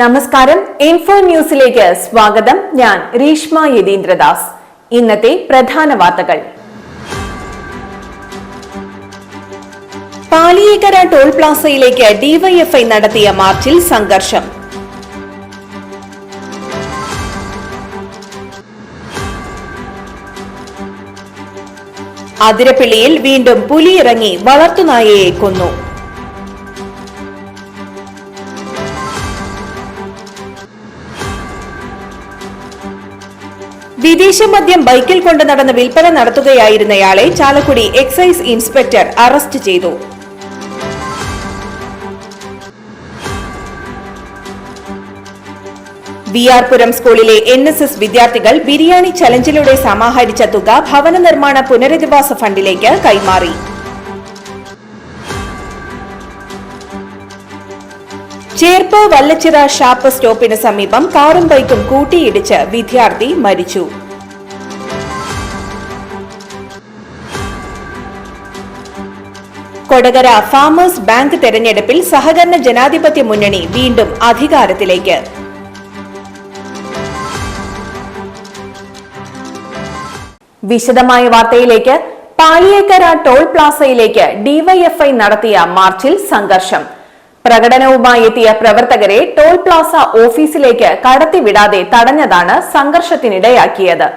നമസ്കാരം. ഇൻഫോ ന്യൂസിലേക്ക് സ്വാഗതം. ഞാൻ രീഷ്മ യതീന്ദ്രദാസ്. ഇന്നത്തെ പ്രധാന വാർത്തകൾ. പാലിയേക്കര ടോൾ പ്ലാസയിലേക്ക് ഡിവൈഎഫ്ഐ നടത്തിയ മാർച്ചിൽ സംഘർഷം. അതിരപ്പിള്ളിയിൽ വീണ്ടും പുലിയിറങ്ങി വളർത്തുനായയെ കൊന്നു. വിദേശ മദ്യം ബൈക്കിൽ കൊണ്ട് നടന്ന് വിൽപ്പന നടത്തുകയായിരുന്നയാളെ ചാലക്കുടി എക്സൈസ് ഇൻസ്പെക്ടർ അറസ്റ്റ് ചെയ്തു. വി സ്കൂളിലെ എൻ എസ് എസ് വിദ്യാർത്ഥികൾ ബിരിയാണി ചലഞ്ചിലൂടെ സമാഹരിച്ച തുക ഭവന നിർമ്മാണ പുനരധിവാസ ഫണ്ടിലേക്ക് കൈമാറി. ചേർപ്പ് വല്ലച്ചിറ ഷാപ്പ് സ്റ്റോപ്പിന് സമീപം കാറും ബൈക്കും കൂട്ടിയിടിച്ച് വിദ്യാർത്ഥി മരിച്ചു. കൊടകര ഫാമേഴ്സ് ബാങ്ക് തെരഞ്ഞെടുപ്പിൽ സഹകരണ ജനാധിപത്യ മുന്നണി വീണ്ടും അധികാരത്തിലേക്ക്. വിശദമായ വാർത്തയിലേക്ക്. പാലിയേക്കര ടോൾ പ്ലാസയിലേക്ക് ഡിവൈഎഫ്ഐ നടത്തിയ മാർച്ചിൽ സംഘർഷം. പ്രകടനവുമായി എത്തിയ പ്രവർത്തകരെ ടോൾ പ്ലാസ ഓഫീസിലേക്ക് കടത്തിവിടാതെ തടഞ്ഞതാണ് സംഘർഷത്തിനിടയാക്കിയത്.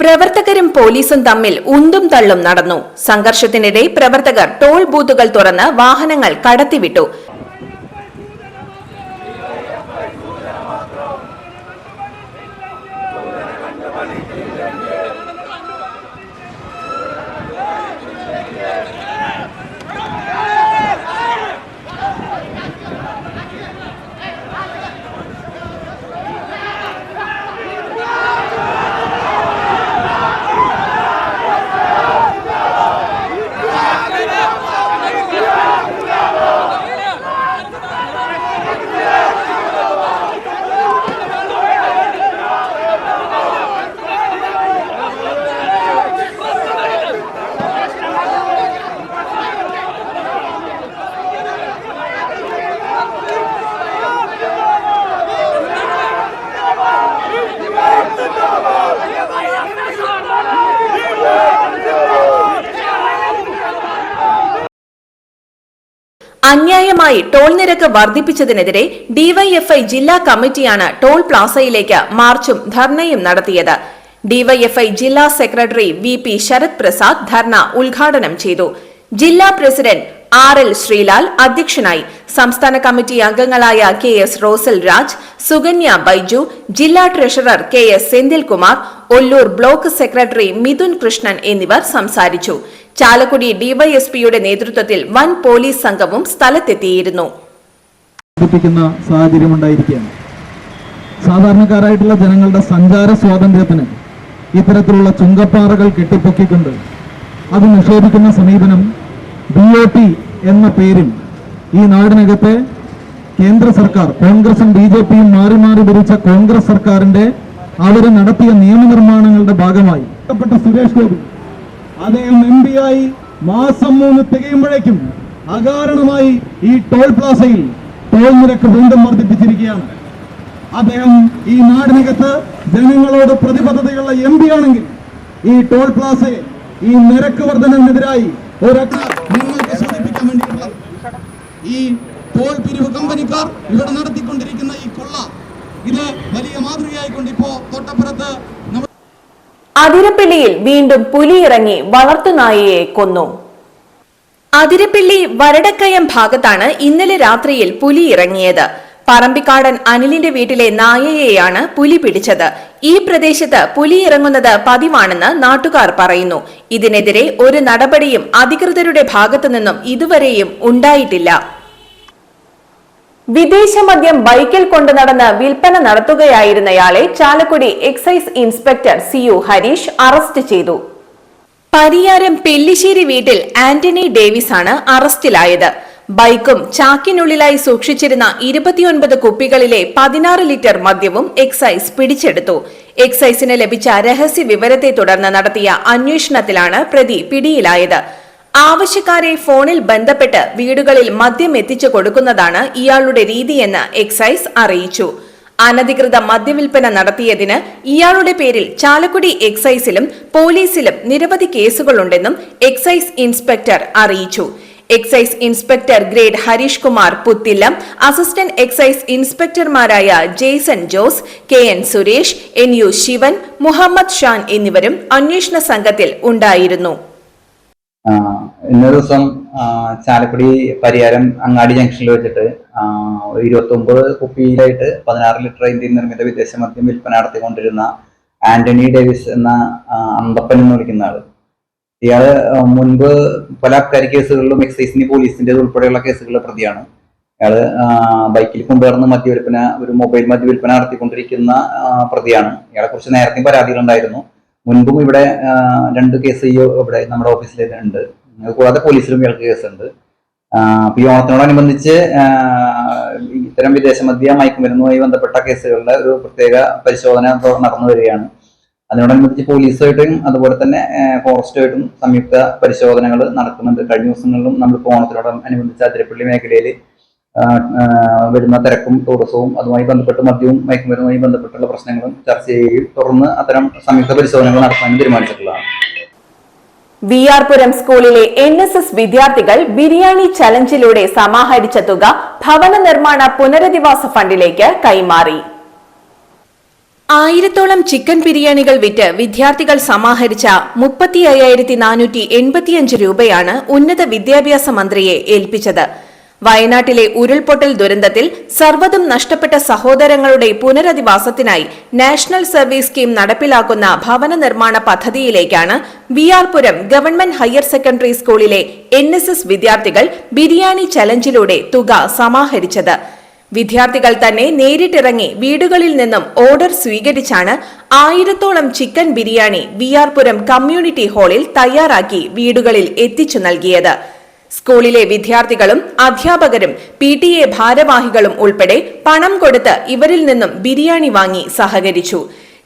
പ്രവർത്തകരും പോലീസും തമ്മിൽ ഉന്തും തള്ളും നടന്നു. സംഘർഷത്തിനിടെ പ്രവർത്തകർ ടോൾ ബൂത്തുകൾ തുറന്ന് വാഹനങ്ങൾ കടത്തിവിട്ടു. അന്യായമായി ടോൾ നിരക്ക് വർദ്ധിപ്പിച്ചതിനെതിരെ ഡിവൈഎഫ്ഐ ജില്ലാ കമ്മിറ്റിയാണ് ടോൾ പ്ലാസയിലേക്ക് മാർച്ചും ധർണയും നടത്തിയത്. ഡിവൈഎഫ്ഐ ജില്ലാ secretary V P Sarath Prasad dharna ഉദ്ഘാടനം ചെയ്തു. ജില്ലാ പ്രസിഡന്റ് ആർ എൽ ശ്രീലാൽ അധ്യക്ഷനായി സംസ്ഥാന കമ്മിറ്റി അംഗങ്ങളായ കെ എസ് റോസൽ രാജ് സുകന്യ ബൈജു ജില്ലാ treasurer K S Senthilkumar Ollur block secretary Mithun Krishnan എന്നിവർ സംസാരിച്ചു. ചാലക്കുടി ഡിവൈഎസ്പിയുടെ നേതൃത്വത്തിൽ വൻ പോലീസ് സംഘവും സ്ഥലത്തെത്തിയിരുന്നു. സാധാരണക്കാരായിട്ടുള്ള ജനങ്ങളുടെ സഞ്ചാര സ്വാതന്ത്ര്യത്തിന് ഇത്തരത്തിലുള്ള ചുങ്കപ്പാറകൾ കെട്ടിപ്പൊക്കിക്കൊണ്ട് അത് നിഷേധിക്കുന്ന സമീപനം ബി ഒ ടി എന്ന പേരിൽ ഈ നാടിനകത്തെ കേന്ദ്ര സർക്കാർ കോൺഗ്രസും ബി ജെ പിയും മാറി മാറി ഭരിച്ച കോൺഗ്രസ് സർക്കാരിന്റെ അവർ നടത്തിയ നിയമനിർമ്മാണങ്ങളുടെ ഭാഗമായി സുരേഷ് ഗോപി അദ്ദേഹം എം പി ആയി മാസം മൂന്ന് തികയുമ്പോഴേക്കും അകാരണമായി ഈ ടോൾ പ്ലാസയിൽ ടോൾ നിരക്ക് വീണ്ടും വർദ്ധിപ്പിച്ചിരിക്കുകയാണ്. അദ്ദേഹം ഈ നാടിനകത്ത് ജനങ്ങളോട് പ്രതിബദ്ധതയുള്ള എം പി ആണെങ്കിൽ ഈ ടോൾ പ്ലാസയെ ഈ നിരക്ക് വർധനവിനെതിരായി ഒരൊറ്റ നിങ്ങൾക്ക് സൂചിപ്പിക്കാൻ വേണ്ടിയിട്ടുള്ള ഈ ടോൾ പിരിവ് കമ്പനിക്കാർ ഇവിടെ നടത്തിക്കൊണ്ടിരിക്കുന്ന ഈ കൊള്ള ഇത് വലിയ മാതൃകയായിക്കൊണ്ട് ഇപ്പോ തൊട്ടപ്പുറത്ത് അതിരപ്പിള്ളിയിൽ വീണ്ടും പുലി ഇറങ്ങി വളർത്തുനായയെ കൊന്നു. അതിരപ്പിള്ളി വരടക്കയം ഭാഗത്താണ് ഇന്നലെ രാത്രിയിൽ പുലി ഇറങ്ങിയത് പറമ്പിക്കാടൻ അനിലിന്റെ വീട്ടിലെ നായയെയാണ് പുലി പിടിച്ചത്. ഈ പ്രദേശത്ത് പുലി ഇറങ്ങുന്നത് പതിവാണെന്ന് നാട്ടുകാർ പറയുന്നു. ഇതിനെതിരെ ഒരു നടപടിയും അധികൃതരുടെ ഭാഗത്തുനിന്നും ഇതുവരെയും ഉണ്ടായിട്ടില്ല. വിദേശ മദ്യം ബൈക്കിൽ കൊണ്ടു നടന്ന് വിൽപ്പന നടത്തുകയായിരുന്നയാളെ Chalakudy excise inspector C U Harish arrest ചെയ്തു. പരിയാരം പെല്ലിശ്ശേരി വീട്ടിൽ ആന്റണി ഡേവിസ് ആണ് അറസ്റ്റിലായത്. ബൈക്കും ചാക്കിനുള്ളിലായി സൂക്ഷിച്ചിരുന്ന ഇരുപത്തിയൊൻപത് കുപ്പികളിലെ പതിനാറ് ലിറ്റർ മദ്യവും എക്സൈസ് പിടിച്ചെടുത്തു. എക്സൈസിന് ലഭിച്ച രഹസ്യ വിവരത്തെ തുടർന്ന് നടത്തിയ അന്വേഷണത്തിലാണ് പ്രതി പിടിയിലായത്. ആവശ്യക്കാരെ ഫോണിൽ ബന്ധപ്പെട്ട് വീടുകളിൽ മദ്യം എത്തിച്ചു കൊടുക്കുന്നതാണ് ഇയാളുടെ രീതിയെന്ന് എക്സൈസ് അറിയിച്ചു. അനധികൃത മദ്യവിൽപ്പന നടത്തിയതിന് ഇയാളുടെ പേരിൽ ചാലക്കുടി എക്സൈസിലും പോലീസിലും നിരവധി കേസുകളുണ്ടെന്നും എക്സൈസ് ഇൻസ്പെക്ടർ അറിയിച്ചു. Excise inspector grade Harish Kumar Puthillam assistant excise ഇൻസ്പെക്ടർമാരായ Jaison Jose K N Suresh N U Sivan Muhammad Shan എന്നിവരും അന്വേഷണ സംഘത്തിൽ ഉണ്ടായിരുന്നു. ആ, ഇന്നൊരു ദിവസം ചാലക്കുടി പരിയാരം അങ്ങാടി ജംഗ്ഷനിൽ വെച്ചിട്ട് ഇരുപത്തി ഒമ്പത് കുപ്പിയിലായിട്ട് പതിനാറ് ലിറ്റർ ഇന്ത്യൻ നിർമ്മിത വിദേശ മദ്യം വിൽപ്പന നടത്തിക്കൊണ്ടിരുന്ന ആന്റണി ഡേവിസ് എന്ന അന്തപ്പൻ എന്ന് വിളിക്കുന്ന ആൾ. ഇയാൾ മുൻപ് പല അബ്കാരി കേസുകളിലും എക്സൈസിന്റെ പോലീസിന്റെ ഉൾപ്പെടെയുള്ള കേസുകളിലെ പ്രതിയാണ്. ഇയാൾ ബൈക്കിൽ കൊണ്ടുവരുന്ന മദ്യവിൽപ്പന ഒരു മൊബൈൽ മദ്യവിൽപ്പന നടത്തിക്കൊണ്ടിരിക്കുന്ന പ്രതിയാണ്. ഇയാളെ കുറിച്ച് നേരത്തെ പരാതികളുണ്ടായിരുന്നു. മുൻപും ഇവിടെ രണ്ട് കേസ് ഈ ഇവിടെ നമ്മുടെ ഓഫീസിൽ ഉണ്ട്. കൂടാതെ പോലീസിലും ഇയാൾക്ക് കേസുണ്ട് അപ്പൊ ഈ ഓണത്തിനോടനുബന്ധിച്ച് ഇത്തരം വിദേശ മദ്യ മയക്കുമരുന്നുമായി ബന്ധപ്പെട്ട കേസുകളുടെ ഒരു പ്രത്യേക പരിശോധന നടന്നു വരികയാണ്. അതിനോടനുബന്ധിച്ച് പോലീസുമായിട്ടും അതുപോലെ തന്നെ ഫോറസ്റ്റുമായിട്ടും സംയുക്ത പരിശോധനകൾ നടക്കുന്നുണ്ട്. കഴിഞ്ഞ ദിവസങ്ങളിലും നമ്മൾ ഓണത്തിനോടനുബന്ധിച്ച് അതിരപ്പള്ളി മേഖലയിൽ വരുന്ന തിരക്കും ടൂറിസവും അതുമായി ബന്ധപ്പെട്ട് മദ്യവും മയക്കുമരുന്നുമായി ബന്ധപ്പെട്ടുള്ള പ്രശ്നങ്ങളും ചർച്ച ചെയ്യുകയും തുടർന്ന് അത്തരം സംയുക്ത പരിശോധനകൾ നടത്താനും തീരുമാനിച്ചിട്ടുള്ളതാണ്. വി ആർ പുരം സ്കൂളിലെ എൻ എസ് എസ് വിദ്യാർത്ഥികൾ ബിരിയാണി ചലഞ്ചിലൂടെ സമാഹരിച്ച തുക ഭവന നിർമ്മാണ പുനരധിവാസ ഫണ്ടിലേക്ക് കൈമാറി. ആയിരത്തോളം ചിക്കൻ ബിരിയാണികൾ വിറ്റ് വിദ്യാർത്ഥികൾ സമാഹരിച്ച മുപ്പത്തി അയ്യായിരത്തി നാനൂറ്റി എൺപത്തിയഞ്ച് രൂപയാണ് ഉന്നത വിദ്യാഭ്യാസ മന്ത്രിയെ ഏൽപ്പിച്ചത്. വയനാട്ടിലെ ഉരുൾപൊട്ടൽ ദുരന്തത്തിൽ സർവതും നഷ്ടപ്പെട്ട സഹോദരങ്ങളുടെ പുനരധിവാസത്തിനായി നാഷണൽ സർവീസ് സ്കീം നടപ്പിലാക്കുന്ന ഭവന നിർമ്മാണ പദ്ധതിയിലേക്കാണ് പുരം ഗവൺമെന്റ് ഹയർ സെക്കൻഡറി സ്കൂളിലെ എൻ വിദ്യാർത്ഥികൾ ബിരിയാണി ചലഞ്ചിലൂടെ തുക സമാഹരിച്ചത്. വിദ്യാർത്ഥികൾ തന്നെ നേരിട്ടിറങ്ങി വീടുകളിൽ നിന്നും ഓർഡർ സ്വീകരിച്ചാണ് ആയിരത്തോളം ചിക്കൻ ബിരിയാണി വി കമ്മ്യൂണിറ്റി ഹാളിൽ തയ്യാറാക്കി വീടുകളിൽ എത്തിച്ചു നൽകിയത്. സ്കൂളിലെ വിദ്യാർത്ഥികളും അധ്യാപകരും പി ടി എ ഭാരവാഹികളും ഉൾപ്പെടെ പണം കൊടുത്ത് ഇവരിൽ നിന്നും ബിരിയാണി വാങ്ങി സഹകരിച്ചു.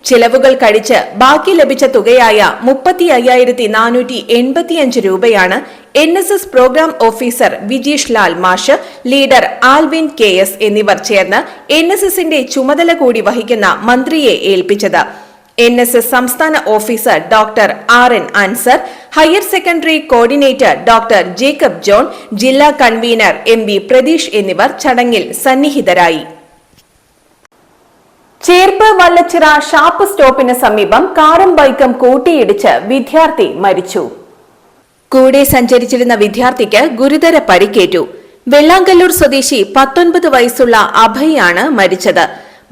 ചിലവുകൾ കഴിച്ച് ബാക്കി ലഭിച്ച തുകയായ മുപ്പത്തി അയ്യായിരത്തി നാനൂറ്റി എൺപത്തിയഞ്ച് രൂപയാണ് N S S programme officer Vijeesh Lal മാഷ് ലീഡർ ആൽവിൻ കെ എസ് എന്നിവർ ചേർന്ന് എൻ എസ് എസിന്റെ ചുമതല കൂടി വഹിക്കുന്ന മന്ത്രിയെ ഏൽപ്പിച്ചത്. എൻ എസ് എസ് സംസ്ഥാന officer doctor R N Ansar higher secondary coordinator doctor Jacob John ജില്ലാ കൺവീനർ എം വി പ്രതീഷ് എന്നിവർ ചടങ്ങിൽ സന്നിഹിതരായി. ചേർപ്പ് വല്ലച്ചിറ ഷാപ്പ് സ്റ്റോപ്പിന് സമീപം കാറും ബൈക്കും കൂട്ടിയിടിച്ച് വിദ്യാർത്ഥി മരിച്ചു. കൂടെ സഞ്ചരിച്ചിരുന്ന വിദ്യാർത്ഥിക്ക് ഗുരുതര പരിക്കേറ്റു. വെള്ളാങ്കല്ലൂർ സ്വദേശി പത്തൊൻപത് വയസ്സുള്ള അഭയാണ് മരിച്ചത്.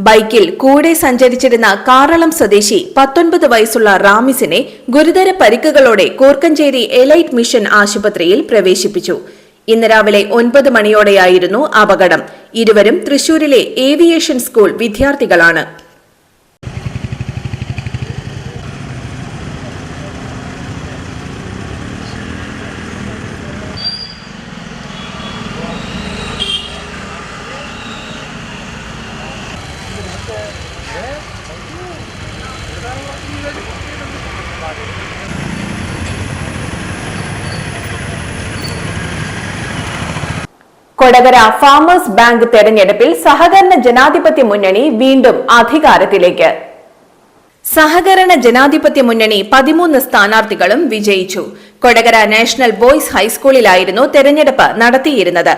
ബൈക്കിൽ കൂടെ സഞ്ചരിച്ചിരുന്ന കാറളം സ്വദേശി പത്തൊൻപത് വയസ്സുള്ള റാമിസിനെ ഗുരുതര പരിക്കുകളോടെ കൂർക്കഞ്ചേരി എലൈറ്റ് മിഷൻ ആശുപത്രിയിൽ പ്രവേശിപ്പിച്ചു. ഇന്ന് രാവിലെ ഒൻപത് മണിയോടെയായിരുന്നു അപകടം. ഇരുവരും തൃശൂരിലെ ഏവിയേഷൻ സ്കൂൾ വിദ്യാർത്ഥികളാണ്. കൊടകര ഫാമേഴ്സ് ബാങ്ക് തെരഞ്ഞെടുപ്പിൽ സഹകരണ ജനാധിപത്യ മുന്നണി വീണ്ടും അധികാരത്തിലേക്ക്. സഹകരണ ജനാധിപത്യ മുന്നണി പതിമൂന്ന് സ്ഥാനാർത്ഥികളും വിജയിച്ചു. കൊടകര നാഷണൽ ബോയ്സ് ഹൈസ്കൂളിലായിരുന്നു തെരഞ്ഞെടുപ്പ് നടത്തിയിരുന്നത്.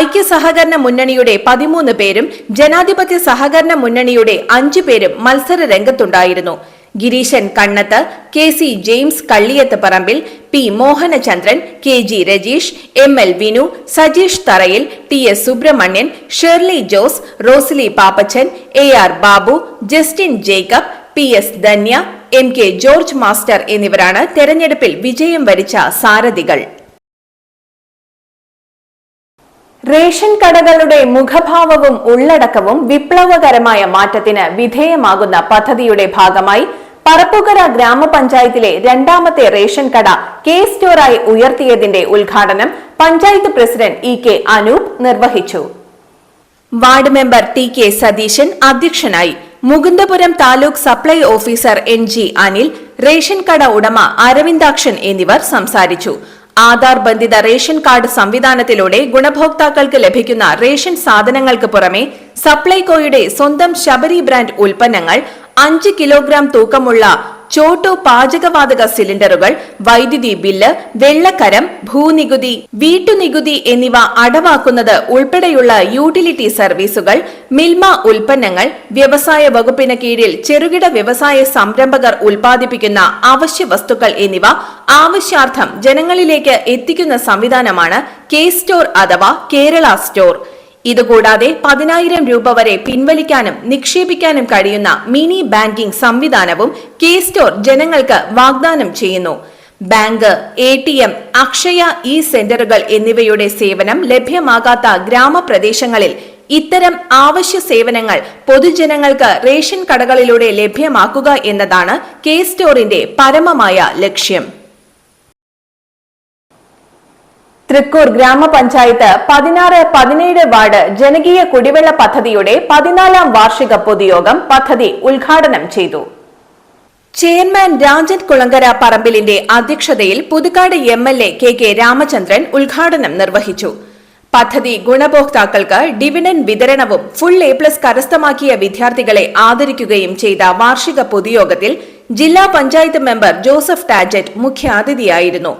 ഐക്യ സഹകരണ മുന്നണിയുടെ പതിമൂന്ന് പേരും ജനാധിപത്യ സഹകരണ മുന്നണിയുടെ അഞ്ചു പേരും മത്സര രംഗത്തുണ്ടായിരുന്നു. Gireesan Kannath K C James Kalliyath Parambil P Mohanachandran K G Rajeesh M L Vinu Sajeesh Tharayil T S Subramanian Shirley Jose Rosily Pappachan A R Babu Justin Jacob P S Dhanya M K George master എന്നിവരാണ് തെരഞ്ഞെടുപ്പിൽ വിജയം വരിച്ച സാരഥികൾ. Ration കടകളുടെ മുഖഭാവവും ഉള്ളടക്കവും വിപ്ലവകരമായ മാറ്റത്തിന് വിധേയമാകുന്ന പദ്ധതിയുടെ ഭാഗമായി പറപ്പുകര ഗ്രാമപഞ്ചായത്തിലെ രണ്ടാമത്തെ റേഷൻ കട കെ സ്റ്റോറായി ഉയർത്തിയതിന്റെ ഉദ്ഘാടനം panchayat president E K Anoop നിർവഹിച്ചു. Ward member T K Satheesan അധ്യക്ഷനായി Mukundapuram taluk supply officer N G Anil ration കട ഉടമ അരവിന്ദാക്ഷൻ എന്നിവർ സംസാരിച്ചു. ആധാർ ബന്ധിത റേഷൻ കാർഡ് സംവിധാനത്തിലൂടെ ഗുണഭോക്താക്കൾക്ക് ലഭിക്കുന്ന റേഷൻ സാധനങ്ങൾക്ക് പുറമെ സപ്ലൈകോയുടെ സ്വന്തം ശബരി ബ്രാൻഡ് ഉൽപ്പന്നങ്ങൾ അഞ്ച് കിലോഗ്രാം തൂക്കമുള്ള ചോട്ടോ പാചകവാതക സിലിണ്ടറുകൾ വൈദ്യുതി ബില്ല് വെള്ളക്കരം ഭൂനികുതി വീട്ടുനികുതി എന്നിവ അടവാക്കുന്നത് ഉൾപ്പെടെയുള്ള യൂട്ടിലിറ്റി സർവീസുകൾ മിൽമ ഉൽപ്പന്നങ്ങൾ വ്യവസായ വകുപ്പിന് കീഴിൽ ചെറുകിട വ്യവസായ സംരംഭകർ ഉൽപ്പാദിപ്പിക്കുന്ന അവശ്യ വസ്തുക്കൾ എന്നിവ ആവശ്യാർത്ഥം ജനങ്ങളിലേക്ക് എത്തിക്കുന്ന സംവിധാനമാണ് കെ സ്റ്റോർ അഥവാ കേരള സ്റ്റോർ. ഇതുകൂടാതെ പതിനായിരം രൂപ വരെ പിൻവലിക്കാനും നിക്ഷേപിക്കാനും കഴിയുന്ന മിനി ബാങ്കിംഗ് സംവിധാനവും കെ സ്റ്റോർ ജനങ്ങൾക്ക് വാഗ്ദാനം ചെയ്യുന്നു. Bank A T M Akshaya E സെന്ററുകൾ എന്നിവയുടെ സേവനം ലഭ്യമാകാത്ത ഗ്രാമപ്രദേശങ്ങളിൽ ഇത്തരം ആവശ്യ സേവനങ്ങൾ പൊതുജനങ്ങൾക്ക് റേഷൻ കടകളിലൂടെ ലഭ്യമാക്കുക എന്നതാണ് കെ സ്റ്റോറിന്റെ പരമമായ ലക്ഷ്യം. തൃക്കൂർ ഗ്രാമപഞ്ചായത്ത് പതിനാറ് പതിനേഴ് വാർഡ് ജനകീയ കുടിവെള്ള പദ്ധതിയുടെ പതിനാലാം വാർഷിക പൊതുയോഗം പദ്ധതി ഉദ്ഘാടനം ചെയ്തു. ചെയർമാൻ രാജൻ കുളങ്കര പറമ്പിലിന്റെ അധ്യക്ഷതയിൽ Puthukkad M L A K K Ramachandran ഉദ്ഘാടനം നിർവഹിച്ചു. പദ്ധതി ഗുണഭോക്താക്കൾക്ക് ഡിവിഡൻ വിതരണവും ഫുൾ എ പ്ലസ് കരസ്ഥമാക്കിയ വിദ്യാർത്ഥികളെ ആദരിക്കുകയും ചെയ്ത വാർഷിക പൊതുയോഗത്തിൽ ജില്ലാ പഞ്ചായത്ത് മെമ്പർ ജോസഫ് ടാജറ്റ് മുഖ്യാതിഥിയായിരുന്നു.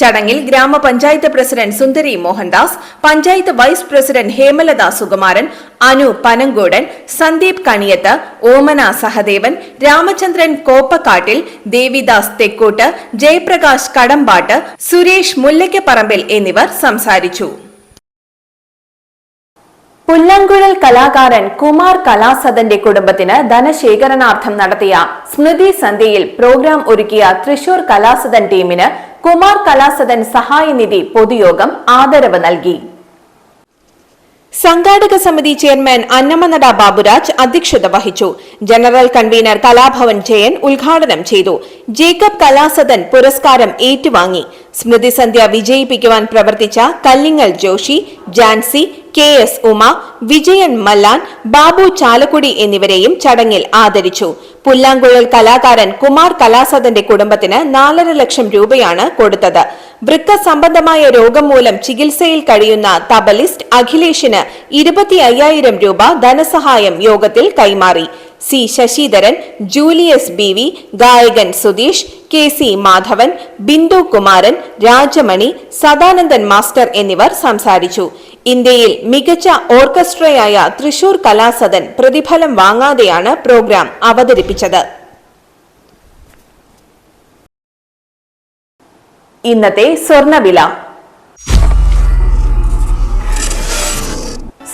ചടങ്ങിൽ ഗ്രാമപഞ്ചായത്ത് president Sundari Mohandas panchayat vice president Hemalatha Sukumaran Anu Panangodan Sandeep Kaniyath Omana Sahadevan Ramachandran Koppakkattil Devidas Thekkott Jayaprakash Kadambatt Suresh മുല്ലയ്ക്കപ്പറമ്പിൽ എന്നിവർ സംസാരിച്ചു. പുല്ലങ്കുഴൽ കലാകാരൻ കുമാർ കലാസദന്റെ കുടുംബത്തിന് ധനശേഖരണാർത്ഥം നടത്തിയ സ്മൃതി സന്ധ്യയിൽ പ്രോഗ്രാം ഒരുക്കിയ തൃശൂർ കലാസദൻ ടീമിന് കുമാർ കലാസദൻ സഹായനിധി പൊതുയോഗം ആദരവ് നൽകി. സംഘാടക സമിതി ചെയർമാൻ അന്നമനട ബാബുരാജ് അധ്യക്ഷത വഹിച്ചു. ജനറൽ കൺവീനർ കലാഭവൻ ജയൻ ഉദ്ഘാടനം ചെയ്തു. ജേക്കബ് കലാസദൻ പുരസ്കാരം ഏറ്റുവാങ്ങി. സ്മൃതിസന്ധ്യ വിജയിപ്പിക്കുവാൻ പ്രവർത്തിച്ച കല്ലിങ്ങൽ ജോഷി ജാൻസി കെ എസ് ഉമ വിജയൻ മല്ലാൻ ബാബു ചാലക്കുടി എന്നിവരെയും ചടങ്ങിൽ ആദരിച്ചു. പുല്ലാങ്കുഴൽ കലാകാരൻ കുമാർ കലാസദന്റെ കുടുംബത്തിന് നാലര ലക്ഷം രൂപയാണ് കൊടുത്തത്. വൃക്ക സംബന്ധമായ രോഗം മൂലം ചികിത്സയിൽ കഴിയുന്ന തബലിസ്റ്റ് അഖിലേഷിന് ഇരുപത്തി അയ്യായിരം രൂപ ധനസഹായം യോഗത്തിൽ കൈമാറി. സി ശശിധരൻ ജൂലിയസ് ബി ഗായകൻ Sudheesh K C Madhavan Bindu Kumaran Rajamani Sadanandan master എന്നിവർ സംസാരിച്ചു. ഇന്ത്യയിൽ മികച്ച ഓർക്കസ്ട്രയായ തൃശൂർ കലാസദൻ പ്രതിഫലം വാങ്ങാതെയാണ് പ്രോഗ്രാം അവതരിപ്പിച്ചത്. ഇന്നത്തെ സ്വർണവില.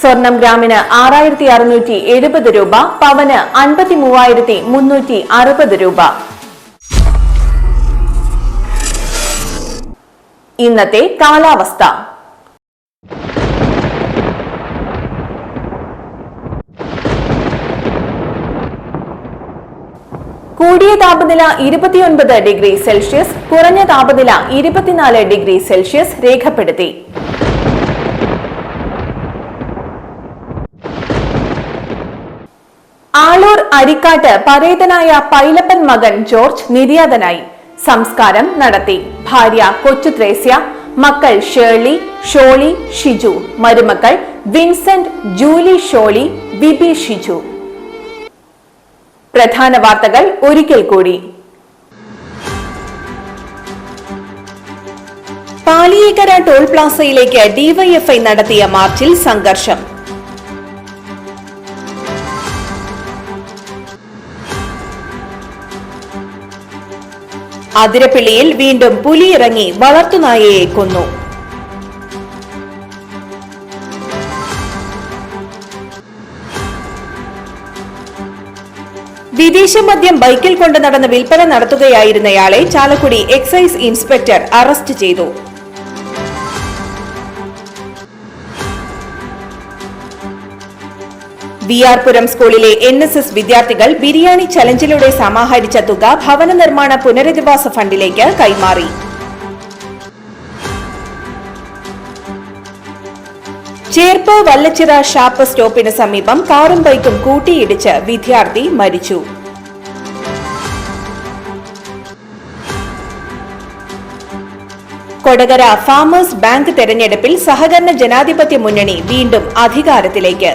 സ്വർണം ഗ്രാമിന് ആറായിരത്തി അറുന്നൂറ്റി എഴുപത് രൂപ പവന് അൻപത്തി മൂവായിരത്തി മുന്നൂറ്റി അറുപത് രൂപ. ഇന്നത്തെ കാലാവസ്ഥ. കൂടിയ താപനില ഇരുപത്തിയൊൻപത് ഡിഗ്രി സെൽഷ്യസ് കുറഞ്ഞ താപനില ഇരുപത്തിനാല് ഡിഗ്രി സെൽഷ്യസ് രേഖപ്പെടുത്തി. ആളൂർ അരിക്കാട്ട് പരേതനായ പൈലപ്പൻ മകൻ ജോർജ് നിര്യാതനായി. സംസ്കാരം നടത്തി. ഭാര്യ കൊച്ചു ത്രേസ്യ മക്കൾ ഷേർലി ഷോളി ഷിജു മരുമക്കൾ വിൻസെന്റ് ജൂലി ഷോളി ബിബി ഷിജു. പ്രധാന വാർത്തകൾ ഒരിക്കൽ കൂടി. പാലിയേക്കര ടോൾ പ്ലാസയിലേക്ക് ഡിവൈഎഫ്ഐ നടത്തിയ മാർച്ചിൽ സംഘർഷം. അതിരപ്പിള്ളിയിൽ വീണ്ടും പുലിയിറങ്ങി വളർത്തുനായയെ കൊന്നു. വിദേശ മദ്യം ബൈക്കിൽ കൊണ്ട് നടന്ന് വിൽപ്പന നടത്തുകയായിരുന്നയാളെ ചാലക്കുടി എക്സൈസ് ഇൻസ്പെക്ടർ അറസ്റ്റ് ചെയ്തു. വി ആർ പുരം സ്കൂളിലെ എൻ എസ് എസ് വിദ്യാർത്ഥികൾ ബിരിയാണി ചലഞ്ചിലൂടെ സമാഹരിച്ച തുക ഭവന നിർമ്മാണ പുനരധിവാസ ഫണ്ടിലേക്ക് കൈമാറി. ചേർപ്പ് വല്ലച്ചിറ ഷാപ്പ് സ്റ്റോപ്പിന് സമീപം കാറും ബൈക്കും കൂട്ടിയിടിച്ച് വിദ്യാർത്ഥി മരിച്ചു. കൊടകര ഫാമേഴ്സ് ബാങ്ക് തെരഞ്ഞെടുപ്പിൽ സഹകരണ ജനാധിപത്യ മുന്നണി വീണ്ടും അധികാരത്തിലേക്ക്.